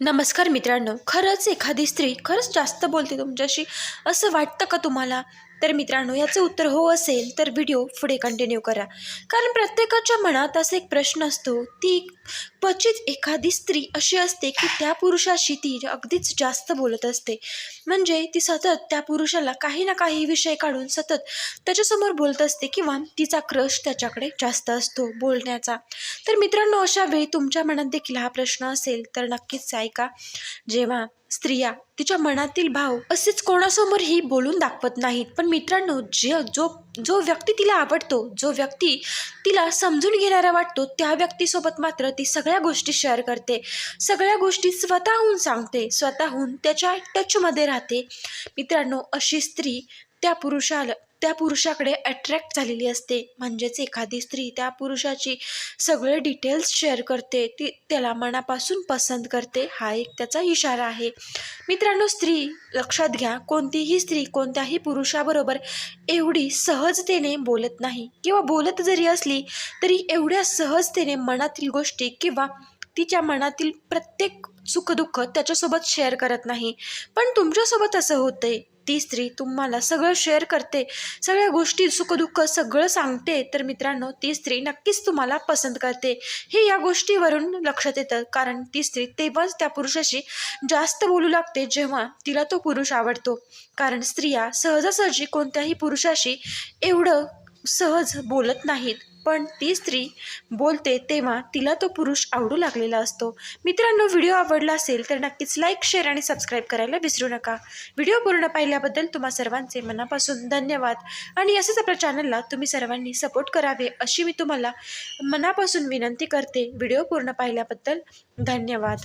नमस्कार मित्रांनो खरंच एखादी स्त्री खरंच जास्त बोलते तुमच्याशी असं वाटतं का तुम्हाला? तर मित्रांनो याचं उत्तर हो असेल तर व्हिडिओ पुढे कंटिन्यू करा. कारण प्रत्येकाच्या मनात असा एक प्रश्न असतो ती क्वचित एखादी स्त्री अशी असते की त्या पुरुषाशी ती अगदीच जास्त बोलत असते. म्हणजे ती सतत त्या पुरुषाला काही ना काही विषय काढून सतत त्याच्यासमोर बोलत असते किंवा तिचा क्रश त्याच्याकडे जास्त असतो बोलण्याचा. तर मित्रांनो अशा वेळी तुमच्या मनात देखील हा प्रश्न असेल तर नक्कीच ऐका. जेव्हा स्त्रिया तिच्या मनातील भाव असेच कोणासमोरही बोलून दाखवत नाहीत. पण मित्रांनो जे जो जो व्यक्ती तिला आवडतो जो व्यक्ती तिला समजून घेणारा वाटतो त्या व्यक्तीसोबत मात्र ती सगळ्या गोष्टी शेअर करते. सगळ्या गोष्टी स्वतःहून सांगते स्वतःहून त्याच्या टचमध्ये राहते. मित्रांनो अशी स्त्री त्या पुरुषाला त्या पुरुषाकडे अट्रॅक्ट झालेली असते. म्हणजेच एखादी स्त्री त्या पुरुषाची सगळे डिटेल्स शेअर करते. ती त्याला मनापासून पसंत करते. हा एक त्याचा इशारा आहे. मित्रांनो स्त्री लक्षात घ्या कोणतीही स्त्री कोणत्याही पुरुषाबरोबर एवढी सहजतेने बोलत नाही. किंवा बोलत जरी असली तरी एवढ्या सहजतेने मनातील गोष्टी किंवा तिच्या मनातील प्रत्येक सुखदुःख त्याच्यासोबत शेअर करत नाही. पण तुमच्यासोबत असं होतंय. ती स्त्री तुम्हाला सगळं शेअर करते. सगळ्या गोष्टी सुखदुःख सगळं सांगते. तर मित्रांनो ती स्त्री नक्कीच तुम्हाला पसंत करते. हे या गोष्टीवरून लक्षात येतं. कारण ती स्त्री तेव्हाच त्या पुरुषाशी जास्त बोलू लागते जेव्हा तिला तो पुरुष आवडतो. कारण स्त्रिया सहजासहजी कोणत्याही पुरुषाशी एवढं सहज बोलत नाहीत. पण ती स्त्री बोलते तेव्हा तिला तो पुरुष आवडू लागलेला असतो. मित्रांनो व्हिडिओ आवडला असेल तर नक्कीच लाईक शेअर आणि सबस्क्राईब करायला विसरू नका. व्हिडिओ पूर्ण पाहिल्याबद्दल तुम्हा सर्वांचे मनापासून धन्यवाद. आणि असंच आपल्या चॅनलला तुम्ही सर्वांनी सपोर्ट करावे अशी मी तुम्हाला मनापासून विनंती करते. व्हिडिओ पूर्ण पाहिल्याबद्दल धन्यवाद.